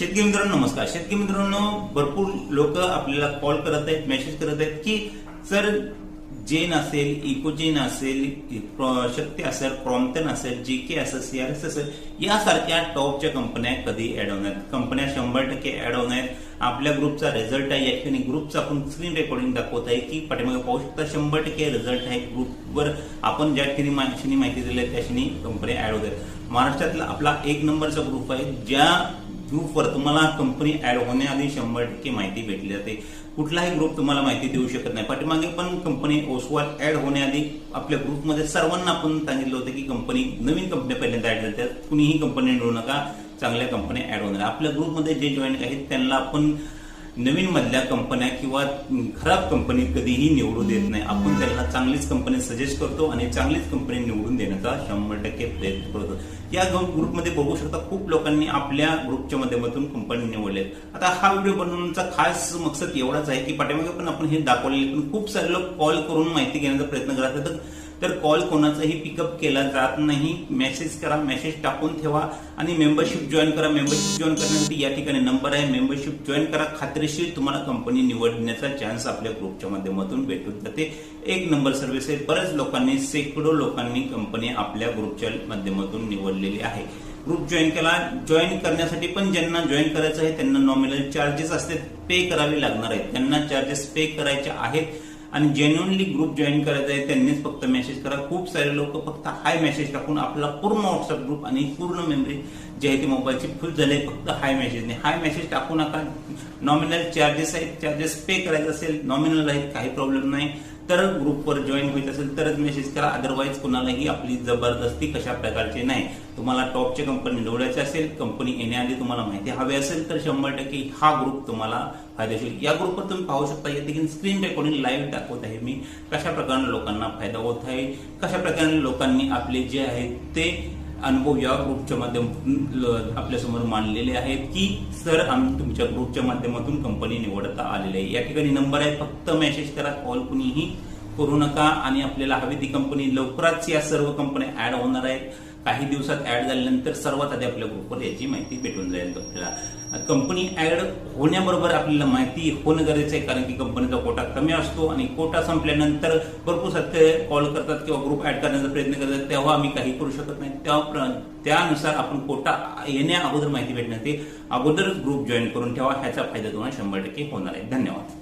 शेतकरी मित्रांनो नमस्कार. शेतकरी मित्रांनो भरपूर लोक आपल्याला कॉल करत आहेत मेसेज करत आहेत की सर जेन असेल इकोजेन असेल शक्ती असेल क्रॉम्प्टन असेल जे के असेल सीआरएस असेल यासारख्या टॉपच्या कंपन्या कधी ऍड होणार कंपन्या शंभर टक्के ऍड होणार आहेत. आपल्या ग्रुपचा रिझल्ट आहे. या ठिकाणी ग्रुपचा आपण स्क्रीन रेकॉर्डिंग दाखवत आहे की पाठीमागे पाहू शकता शंभर टक्के रिझल्ट आहे. ग्रुपवर आपण ज्या ठिकाणी माहिती माहिती दिली आहे त्या ठिकाणी कंपन्या ऍड होतात आहेत महाराष्ट्रातला आपला एक नंबरचा ग्रुप आहे ज्या ग्रुपवर तुम्हाला कंपनी ॲड होण्याआधी शंभर टक्के माहिती भेटली जाते. कुठलाही ग्रुप तुम्हाला माहिती देऊ शकत नाही. पाठीमागे पण कंपनी ओसवाल ॲड होण्याआधी आपल्या ग्रुपमध्ये सर्वांना आपण सांगितलं होतं की कंपनी नवीन कंपन्या पहिल्यांदा ॲड झाल्या कुणीही कंपनी निवडू नका. चांगल्या कंपन्या ॲड होणार. आपल्या ग्रुपमध्ये जे जॉईन आहेत त्यांना आपण नवीन मधल्या कंपन्या किंवा खराब कंपनी कधीही निवडू देत नाही. आपण त्यांना चांगलीच कंपनी सजेस्ट करतो आणि चांगलीच कंपनी निवडून देण्याचा शंभर टक्के प्रयत्न करतो. या ग्रुपमध्ये बघू शकता खूप लोकांनी आपल्या ग्रुपच्या माध्यमातून कंपनी निवडले आता हा व्हिडिओ बनवण्याचा खास मकसद एवढाच आहे की पाठीमागे पण आपण हे दाखवलेले पण खूप सारे लोक कॉल करून माहिती घेण्याचा प्रयत्न करत आहेत तर कॉल कोणाचाही पिकअप केला जात नाही. मेसेज करा मेसेज टाकून ठेवा आणि मेंबरशिप जॉईन करा. मेंबरशिप जॉईन करण्यासाठी या ठिकाणी नंबर आहे. मेंबरशिप जॉईन करा. खात्रीशीर तुम्हाला कंपनी निवडण्याचा चान्स आपल्या ग्रुपच्या माध्यमातून भेटून जाते. एक नंबर सर्व्हिस आहे. बऱ्याच लोकांनी शेकडो लोकांनी कंपनी आपल्या ग्रुपच्या माध्यमातून निवडलेली आहे. ग्रुप जॉईन केला. जॉईन करण्यासाठी पण ज्यांना जॉईन करायचं आहे त्यांना नॉमिनल चार्जेस असते पे करावे लागणार आहेत. त्यांना चार्जेस पे करायचे आहेत. आणि जेन्युनली ग्रुप जॉईन करायचा आहे त्यांनीच फक्त मेसेज करा. खूप सारे लोक फक्त हाय मेसेज टाकून आपला पूर्ण व्हॉट्सअप ग्रुप आणि पूर्ण मेमरी जे आहे ती मोबाईलची फुल झाली फक्त हाय मेसेजने हाय मेसेज टाकू नका नॉमिनल चार्जेस आहेत चार्जेस पे करायचे असेल नॉमिनल आहेत काही प्रॉब्लेम नाही. तर ग्रुपवर जॉईन होत असेल तरच मेसेज करा. अदरवाईज कुणालाही आपली जबरदस्ती कशा प्रकारची नाही. तुम्हाला टॉपची कंपनी निवडायची असेल कंपनी येण्याआधी तुम्हाला माहिती हवी असेल तर शंभर टक्के हा ग्रुप तुम्हाला फायदेशीर. या ग्रुपवर तुम्ही पाहू शकता या देखील स्क्रीन रेकॉर्डिंग लाईव्ह दाखवत आहे मी. कशा प्रकारे लोकांना फायदा होत आहे कशा प्रकारे लोकांनी आपले जे आहे ते अनुभव या ग्रुपच्या माध्यमातून आपल्यासमोर मांडलेले आहेत की सर आम्ही तुमच्या ग्रुपच्या माध्यमातून कंपनी निवडता आलेली आहे. या ठिकाणी नंबर आहे फक्त मेसेज करा कॉल कुणीही करू नका आणि आपल्याला हवी ती कंपनी लवकरच या सर्व कंपन्या ऍड होणार आहेत. काही दिवसात ऍड झाल्यानंतर सर्वात आधी आपल्या ग्रुपवर याची माहिती भेटून जाईल आपल्याला. कंपनी ऍड होण्याबरोबर आपल्याला माहिती होणं गरजेचं आहे कारण की कंपनीचा कोटा कमी असतो आणि कोटा संपल्यानंतर भरपूर सत्य कॉल करतात किंवा ग्रुप ऍड करण्याचा प्रयत्न करतात तेव्हा आम्ही काही करू शकत नाही. तेव्हा प्र- त्यानुसार आपण कोटा येण्या अगोदर माहिती भेटण्यासाठी अगोदर ग्रुप जॉईन करून ठेवा ह्याचा फायदा तुम्हाला शंभर टक्के होणार आहे. धन्यवाद.